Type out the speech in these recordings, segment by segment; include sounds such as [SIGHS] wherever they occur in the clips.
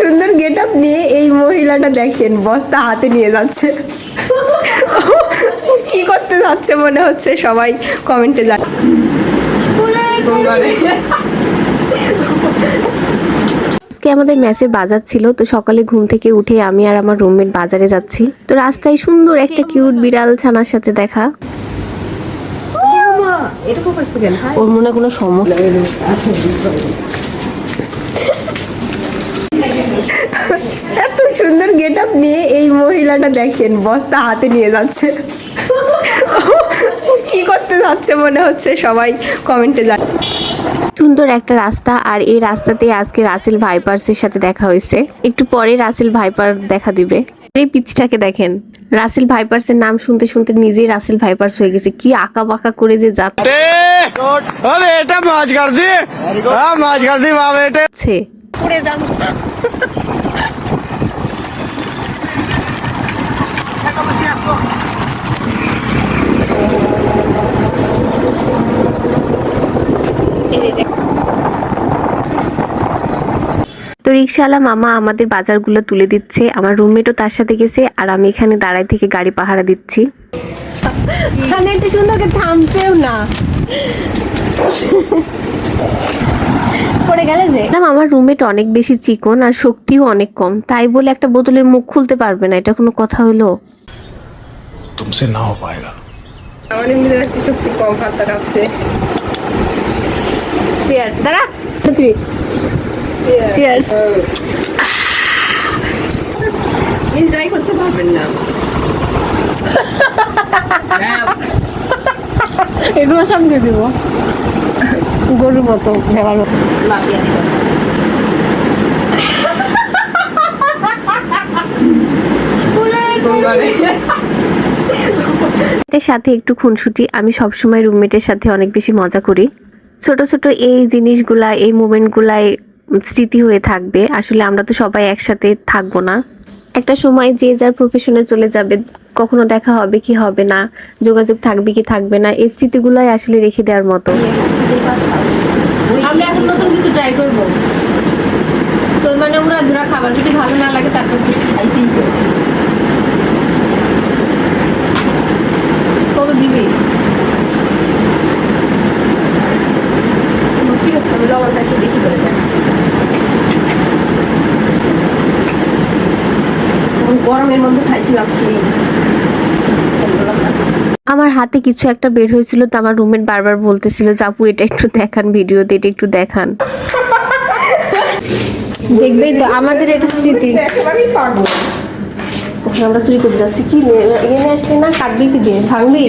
সুন্দর get up নিয়ে এই মহিলাটা দেখেন বস্তা হাতে নিয়ে যাচ্ছে। কি করতে যাচ্ছে মনে হচ্ছে সবাই কমেন্টে জান আজকে আমাদের ম্যাচের বাজার ছিল তো সকালে ঘুম থেকে উঠে আমি আর আমার রুমমেট বাজারে যাচ্ছি। তো রাস্তায় সুন্দর একটা কিউট বিড়াল ছানার সাথে দেখা। ওর মনে কোনো সমস্যা এত সুন্দর গেট আপ নিয়ে এই মহিলাটা দেখেন বস্তা হাতে নিয়ে যাচ্ছে। কি করতে যাচ্ছে মনে হচ্ছে সবাই কমেন্টে জান সুন্দর একটা রাস্তা আর এই রাস্তাতে আজকে রাসেল ভাইপার্সের সাথে দেখা হয়েছে। একটু পরে রাসেল ভাইপার দেখা দিবে। এই পিচটাকে দেখেন রাসেল ভাইপার্সের নাম শুনতে শুনতে নিজেই রাসেল ভাইপার্স হয়ে গেছে। কি আঁকা বাঁকা করে যে যাচ্ছে এটা মাছ গাড়ছি মাছ গাড়ছি বাবা এটা রিক্সাওয়ালা মামা আমাদের বাজারগুলো তুলে দিচ্ছে আমার রুমমেটও তার সাথে গেছে আর আমি এখানে দাঁড়ায় থেকে গাড়ি পাহারা দিচ্ছি। মানে একটু সুন্দর থামছেও না। পড়ে গেলে যে। না আমার রুমমেট অনেক বেশি চিকন আর শক্তিও অনেক কম তাই বলে একটা বোতলের মুখ খুলতে পারবে না এটা কোনো কথা হলো? তুমসে না হো পায়েগা। আমার এমনি শক্তি কম হাত চেয়ার্স দাঁড়া। চিয়ার্স এনজয় [SIGHS] করতে পারবেন না। [LAUGHS] এগুলো দিব। গরুর মতো দেওয়ালো এর সাথে একটু খুনসুটি আমি সবসময় রুমমেটের সাথে অনেক বেশি মজা করি। ছোট ছোট এই জিনিসগুলা এই মুমেন্টগুলাই স্মৃতি হয়ে থাকবে। আসলে আমরা তো সবাই একসাথে থাকব না। একটা সময় যে যার প্রফেশনে চলে যাবে, কখনো দেখা হবে কি হবে না, যোগাযোগ থাকবে কি থাকবে না, এই স্মৃতিগুলাই আসলে রেখে দেওয়ার মতো। আমরা এখন নতুন কিছু ট্রাই করব। তোর মানে ওরা খাবার যদি ভালো না লাগে, তারপর খাইছি কত দিবি কীরকম হবে লবণটা একটু বেশি করে দেয় গরমের মধ্যে খাইছিলাম সেই আমার হাতে কিছু একটা বের হয়েছিল তো আমার রুমের বারবার বলতেছিল জাপু আপু এটা একটু দেখান ভিডিওতে এটা একটু দেখান। দেখবেই তো আমাদের এটা স্মৃতি। আমরা চুরি করতে যাচ্ছি। কি নিয়ে এনে আসলে না কাটবি কি দিয়ে? ভাঙবি?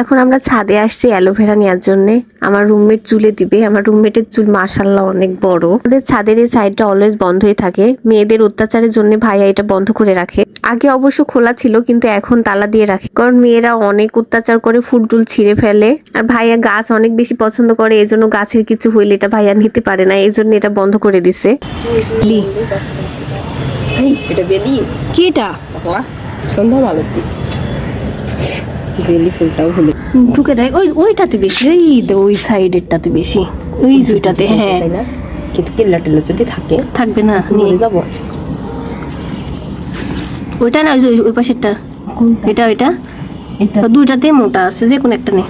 এখন আমরা ছাদে আসছি অ্যালোভেরা নেওয়ার জন্য। আমার রুমমেট চুলে দিবে। আমার রুমমেটের চুল মাশাল্লাহ অনেক বড়। আমাদের ছাদের এই সাইডটা অলওয়েজ বন্ধই থাকে। মেয়েদের অত্যাচারের জন্য ভাইয়া এটা বন্ধ করে রাখে। আগে অবশ্য খোলা ছিল কিন্তু এখন তালা দিয়ে রাখে। কারণ মেয়েরা অনেক অত্যাচার করে ফুল টুল ছিঁড়ে ফেলে। আর ভাইয়া গাছ অনেক বেশি পছন্দ করে এজন্য গাছের কিছু হইলে এটা ভাইয়া নিতে পারে না। এই জন্য এটা বন্ধ করে দিছে। এটা বেলি? কি এটা? সন্ধ্যা মালতী বেলি ফুলটাও হলো ঢুকে দেখ ওই ওইটাতে বেশি ওই ওই সাইডেরটাতে বেশি। ওই দুইটাতে হ্যাঁ। কিন্তু কেল্লা টেল্লা যদি থাকে থাকবে না নিয়ে। যাব। ওইটা না ওই যে ওই- পাশেরটা। এটা ওইটা? এটা। দুইটাতে মোটা আছে যে কোনো একটা নেই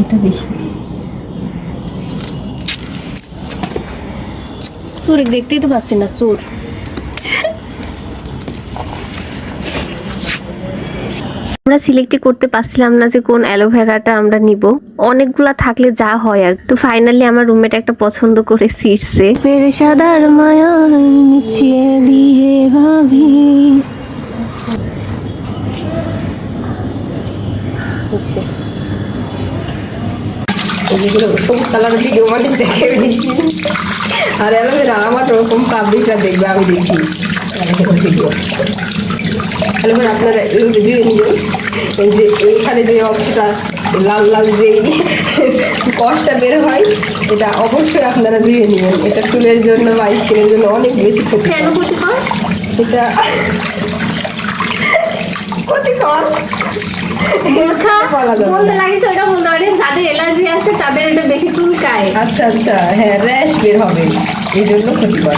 এটা বেশি। সুর দেখতেই তো পাচ্ছি না সুর আমরা সিলেক্টই করতে পারছিলাম না যে কোন অ্যালোভেরাটা আমরা নিব। অনেকগুলা থাকলে যা হয় আর তো ফাইনালি আমার রুমমেট একটা পছন্দ করে সিটসে পেরে সাদার মায়া মিছিয়ে দিয়ে ভাবি। হচ্ছে যেগুলো সবুজ কালার ভিডিও মানে দেখে দিচ্ছি আর অ্যালোভেরা আমার ওরকম পাবলিকরা দেখবে আমি দেখি। ভিডিও অ্যালোভেরা আপনারা দিয়ে নেবেন এই যে এইখানে যে অংশটা লাল লাল যে কষটা বের হয় এটা অবশ্যই আপনারা ধুয়ে নেবেন এটা চুলের জন্য বা স্কিনের জন্য অনেক বেশি ক্ষতি এটা ক্ষতিকর বলতে লাগিস ওটা বলতে পারি যাদের অ্যালার্জি আছে তাদের এটা বেশি চুলকায়। আচ্ছা আচ্ছা হ্যাঁ র্যাশ বের হবে। এই জন্য ক্ষতিকর